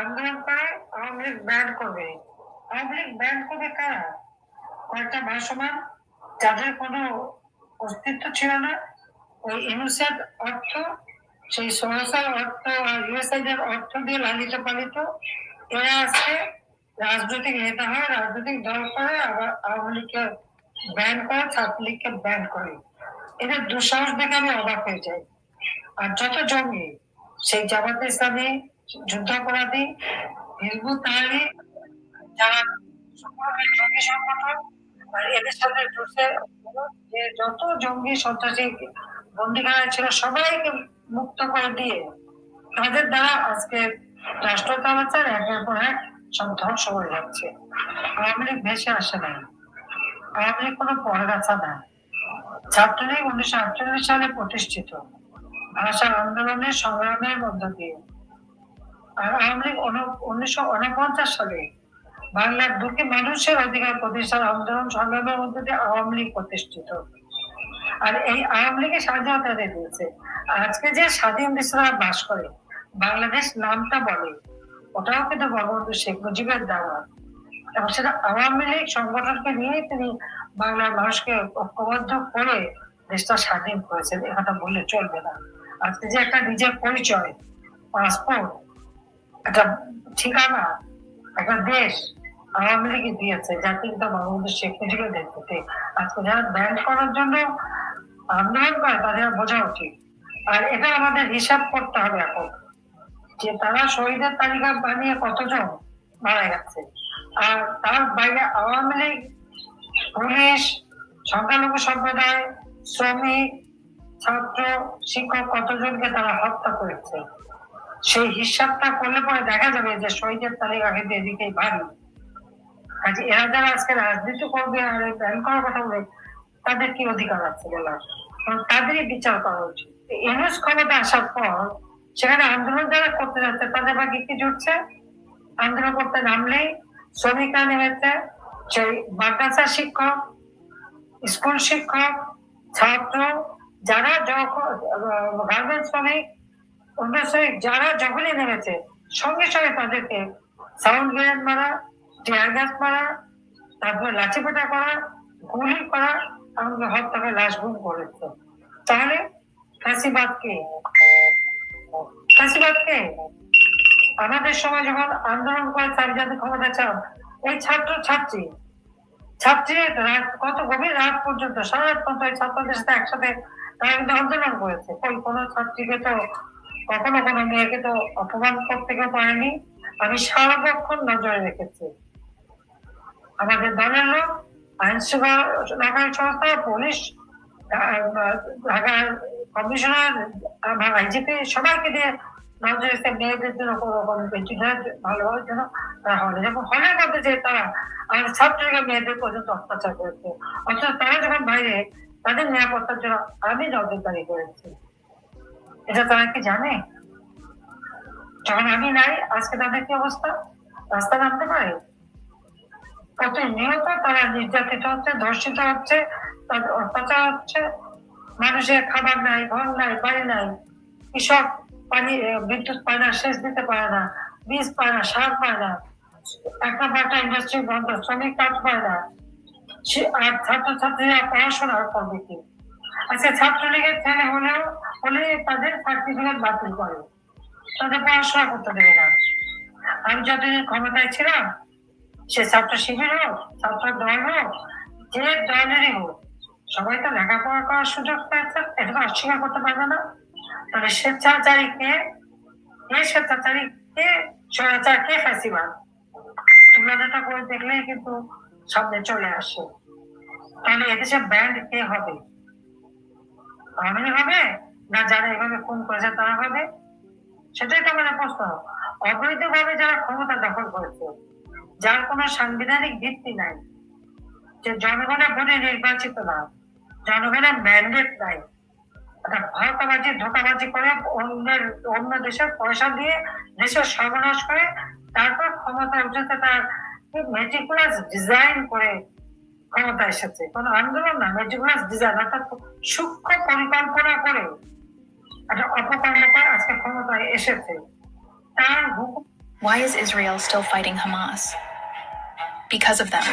আন্দোলন করে আওয়ামী লীগ করবে আওয়ামী লীগ করবে কারা? কয়েকটা ভাসমান, যাদের কোনো অস্তিত্ব ছিল না। ওই ইউনিসেফ অর্থ, সেই অর্থ আর ইউএসআইড এর অর্থ দিয়ে লালিত পালিত। এরা আজকে রাজনৈতিক নেতা হয়, রাজনৈতিক দল করে, আবার আওয়ামী লীগকে ব্যান করে ছাত্রলীগকে ব্যান করে। এদের দুঃসাহস দেখে আমি অবাক হয়ে যাই। আর যত জঙ্গি, সেই জামাত ইসলামী যুদ্ধাপরাধী হিজবুত তাহারি যারা জঙ্গি সংগঠন যত জঙ্গি সন্ত্রাসী ছিল, সবাইকে মুক্ত করে দিয়ে তাদের দ্বারা আজকে রাষ্ট্র একের পর এক ধ্বংস হয়ে যাচ্ছে। আওয়ামী ভেসে আসে না আওয়ামী কোনো পরগাছা না ছাত্রলীগ উনিশশো আটচল্লিশ সালে প্রতিষ্ঠিত। ভাষা আন্দোলনের সংগ্রামের মধ্য দিয়ে উনিশশো উনপঞ্চাশ সালে বাংলার দুটি মানুষের অধিকার প্রতিষ্ঠার আন্দোলন সংগ্রামের মধ্যে দিয়ে আওয়ামী লীগ প্রতিষ্ঠিত। আর এই আওয়ামী লীগের স্বাধীনতা দিয়েছে। আজকে যে স্বাধীন দেশরা বাস করে, বাংলাদেশ নামটা বলে, ওটাও কিন্তু বঙ্গবন্ধু শেখ মুজিবের দেওয়া এবং সেটা আওয়ামী লীগ সংগঠনকে নিয়ে তিনি বাংলার মানুষকে ঐক্যবদ্ধ করে দেশটা স্বাধীন করেছেন, এ কথা বললে চলবে না। আজকে যে একটা নিজের পরিচয়, পাসপোর্ট একটা ঠিকানা একটা দেশ আওয়ামী লীগই দিয়েছে শেখ মুজিবের নেতৃত্বে। আজকে যারা ব্যান করার জন্য আন্দোলন করে তাদের বোঝা উচিত। আর এটা আমাদের হিসাব করতে হবে এখন, যে তারা শহীদের তালিকা বানিয়ে কতজন মারা গেছে। আর তার বাইরে আওয়ামী লীগ, পুলিশ, সংখ্যালঘু সম্প্রদায়, শ্রমিক, ছাত্র, শিক্ষক কতজনকে তারা হত্যা করেছে? সেই হিসাবটা করলে পরে দেখা যাবে যে শহীদের তালিকা কিন্তু এদিকেই ভারী কাজে এরা যারা আজকে রাজনীতি করবে আর ব্যান করার কথা বলে, তাদের কি অধিকার আছে কারণ তাদেরই বিচার করা উচিত। এনএস ক্ষমতা আসার পর সেখানে আন্দোলন যারা করতে যাচ্ছে, তাদের ভাগে কি জুটছে? আন্দোলন করতে নামলেই শ্রমিকরা নেমেছে সেই মাদ্রাসা শিক্ষক, স্কুল শিক্ষক, ছাত্র, যারা যখন গার্মেন্টস শ্রমিক অন্য যারা যখনই নেমেছে, সঙ্গে সঙ্গে তাদেরকে সাউন্ড মারা টিয়ার গ্যাস মারা লাঠিপেটা করা, গুলি করা লাশ গুম করেছে। তাহলে আমাদের সময় যখন আন্দোলন করে তার জাতি ক্ষমতা চান, এই ছাত্র ছাত্রী ছাত্রী রাত, কত গভীর রাত পর্যন্ত, সারা রাত পর্যন্ত ছাত্রদের সাথে একসাথে তারা কিন্তু আন্দোলন করেছে। কোনো ছাত্রীকে তো কখনো কোনো মেয়েকে তো অপমান করতে কেউ পারেনি। আমি সারাক্ষণ নজরে রেখেছি। আমাদের দলের লোক আইন শৃঙ্খলা সংস্থা পুলিশ ঢাকার কমিশনার, আমার আইজিপি সবাইকে দিয়ে নজর মেয়েদের জন্য কোনো কোনো ভেন্টিলেটার ভালোভাবে যেন তারা হলে যখন হলের মধ্যে যে তারা আমাদের ছাত্রীরা মেয়েদের পর্যন্ত অত্যাচার করেছে। অথচ তারা যখন বাইরে, তাদের নিরাপত্তার জন্য আমি নজরদারি করেছি। এটা তারা কি জানে? যখন আমি নাই, আজকে তাদের কি অবস্থা? রাস্তা নামতে পারে? প্রতিনিয়ত তারা নির্যাতিত হচ্ছে, ধর্ষিত হচ্ছে অত্যাচার হচ্ছে। মানুষের খাবার নাই, ঘর নাই, বাড়ি নাই। কৃষক পানি বিদ্যুৎ পায় না সেচ দিতে পারে না বীজ পায় না সার পায় না একটা পাটা ইন্ডাস্ট্রি বন্ধ, শ্রমিক কাজ পায় না আর ছাত্রছাত্রীরা পড়াশোনা করবে কি? আচ্ছা ছাত্রলীগের ছেলে হলেও, হলে তাদের সার্টিফিকেট বাতিল করে। তাদের পড়াশোনা করতে দেবে না। আমি যতদিন ক্ষমতায় ছিলাম, সে ছাত্র শিবির হোক, ছাত্র দল হোক, যে দলেরই হোক, সবাই তো লেখাপড়া করার সুযোগ পেয়েছে, এটা অস্বীকার করতে পারবে না। তাহলে স্বেচ্ছাচারী কে? কে স্বেচ্ছাচারী? কে স্বৈরাচার? কে ফ্যাসিবাদ? তুলনাটা করে দেখলেই কিন্তু সামনে চলে আসে। তাহলে এদেশে ব্যান্ড কে হবে? আমি হবে না যারা এভাবে খুন করেছে তারা হবে? সেটাই তো মানে প্রশ্ন। অবৈধভাবে যারা ক্ষমতা দখল করেছে, যার কোনো সাংবিধানিক ভিত্তি নাই, যে জনগণের ভোটে নির্বাচিত না, জনগণের ম্যান্ডেট নাই একটা ধোকাবাজি করে অন্যের, অন্য দেশের পয়সা দিয়ে দেশের সর্বনাশ করে, তারপর ক্ষমতা উঠেছে তার মেটিকুলাস ডিজাইন করে ক্ষমতা এসেছে কোনো আন্দোলন না মেটিকুলাস ডিজাইন অর্থাৎ সূক্ষ্ম পরিকল্পনা করে একটা অপকর্ম করে আজকে ক্ষমতায় এসেছে। তার Why is Israel still fighting Hamas? Because of them.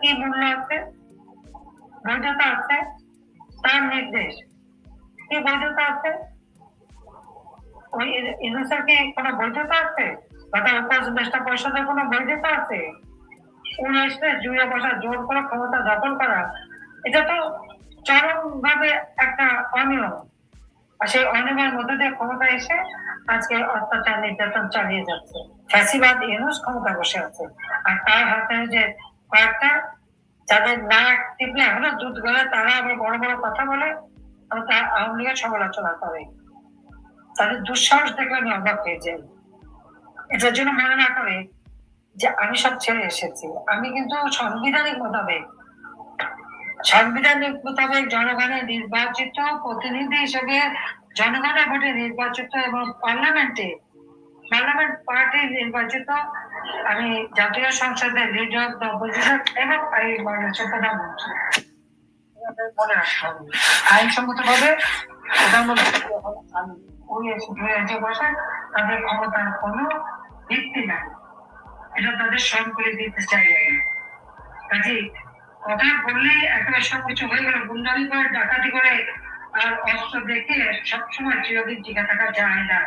কি মূল্য আছে? বৈধতা আছে? তার নির্দেশ। কি বৈধতা আছে? ওই ইউনুসের কি কোনো বৈধতা আছে? তার উপদেষ্টা পরিষদের কোনো বৈধতা আছে? উনিশে জুড়ে বসা জোর করে ক্ষমতা দখল করা, এটা তো চরম ভাবে একটা অনিয়ম। আর সেই অনিয়মের মধ্যে দিয়ে ক্ষমতা এসে আজকে অত্যাচার নির্যাতন চালিয়ে যাচ্ছে। ফ্যাসিবাদ, ইউনুস ক্ষমতা বসে আছে। আর তার হাতে যে কয়েকটা যাদের না টিপলে এখনও দুধ গলে, তারা আবার বড় বড় কথা বলে তারা আওয়ামী লীগের সমালোচনা করে। তাদের দুঃসাহস দেখলে আমি অবাক হয়ে যাই। এটার জন্য মনে না করে যে আমি সব ছেড়ে এসেছি। আমি কিন্তু সাংবিধানিক মোতাবেক সাংবিধানিক মোতাবেক জনগণের নির্বাচিত প্রতিনিধি হিসেবে জনগণের ভোটে নির্বাচিত এবং পার্লামেন্টে, পার্লামেন্ট পার্টি নির্বাচিত আমি জাতীয় সংসদের লিডার অফ দ্য অপোজিশন এবং এই বাংলাদেশের প্রধানমন্ত্রী আমাদের মনে তাদের ক্ষমতার কোনো ভিত্তি নাই। এটা তাদের স্মরণ করে দিতে চাই কাজে কথা বললে একেবারে সবকিছু হয়ে গেল, গুন্ডামি করে, ডাকাতি করে, আর অস্ত্র দেখে সবসময় চিরদিন টিকে থাকা যায় না।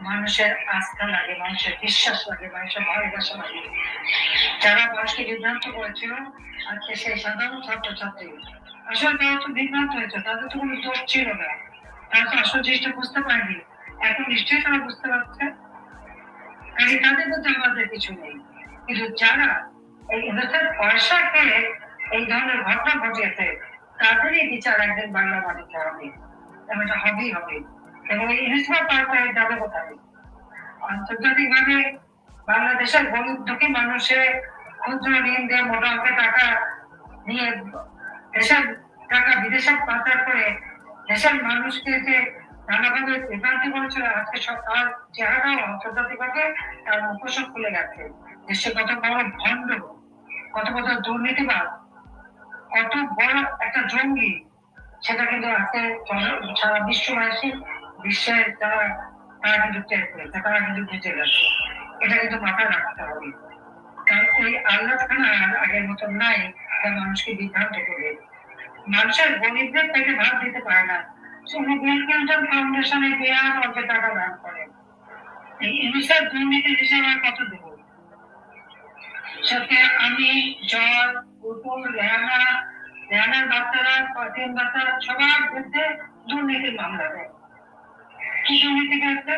মানুষের আস্থা লাগে, মানুষের বিশ্বাস লাগে, মানুষের ভালোবাসা লাগে। যারা মানুষকে বিভ্রান্ত করেছিল, আজকে সেই সাধারণ ছাত্রছাত্রী আসলে তো হয়েছে তো কোনো দোষ ছিল না। তারা তো আসল জিনিসটা বুঝতে পারেনি। এখন নিশ্চয়ই তারা বুঝতে পারছে। কাজে তাদের মধ্যে আমাদের কিছু নেই। কিন্তু যারা এই পয়সা খেয়ে এই ধরনের ঘটনা ঘটিয়েছে, তাদেরই বিচার একদিন বাংলা মাটিতে হবে। এবং এটা হবেই হবে। এবং এই যাবে কোথায়? আন্তর্জাতিক ভাবে বাংলাদেশের গরিব দুঃখী মানুষের ক্ষুদ্র ঋণ দিয়ে মোটা টাকা নিয়ে দেশের টাকা বিদেশে পাচার করে দেশের মানুষকে যে নানাভাবে বিভ্রান্তি করেছিল। আজকে সব তার চেহারাও আন্তর্জাতিক ভাবে তার মুখোশ খুলে গেছে। দেশে কত বড় ভণ্ড, কত কত দুর্নীতিবাদ কত বড় একটা জঙ্গি, সেটা কিন্তু আজকে সারা বিশ্ববাসী বিশ্বের যারা তারা কিন্তু টের পেয়েছে, তারা কিন্তু বুঝে গেছে। এটা কিন্তু মাথায় রাখতে হবে। কারণ ওই আল্লাহ খানা আগের মতন নাই, যা মানুষকে বিভ্রান্ত করবে। মানুষের গরিবদের পেটে ভাত দিতে পারে না। ফাউন্ডেশনে টাকা দান ইউনিসেফ দুর্নীতির হিসাবে কত দেবো? সাথে আমি, জল রেহানা রেহানার বাচ্চারা বাচ্চারা সবার বিরুদ্ধে দুর্নীতির মামলা দেয়। কি দুর্নীতি করেছে?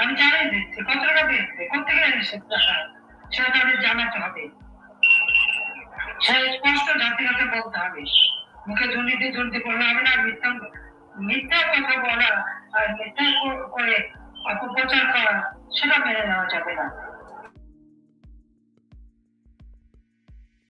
আমি জানাই দিচ্ছি, কত টাকা পেয়েছে কোথেকে সেটা তাদের জানাতে হবে। জাতিগত বলতে হবে। মুখে দুর্নীতি দুর্নীতি করলে হবে না মিথ্যা মিথ্যা কথা বলা আর মিথ্যা করে অপপ্রচার করা, সেটা মেনে নেওয়া যাবে না।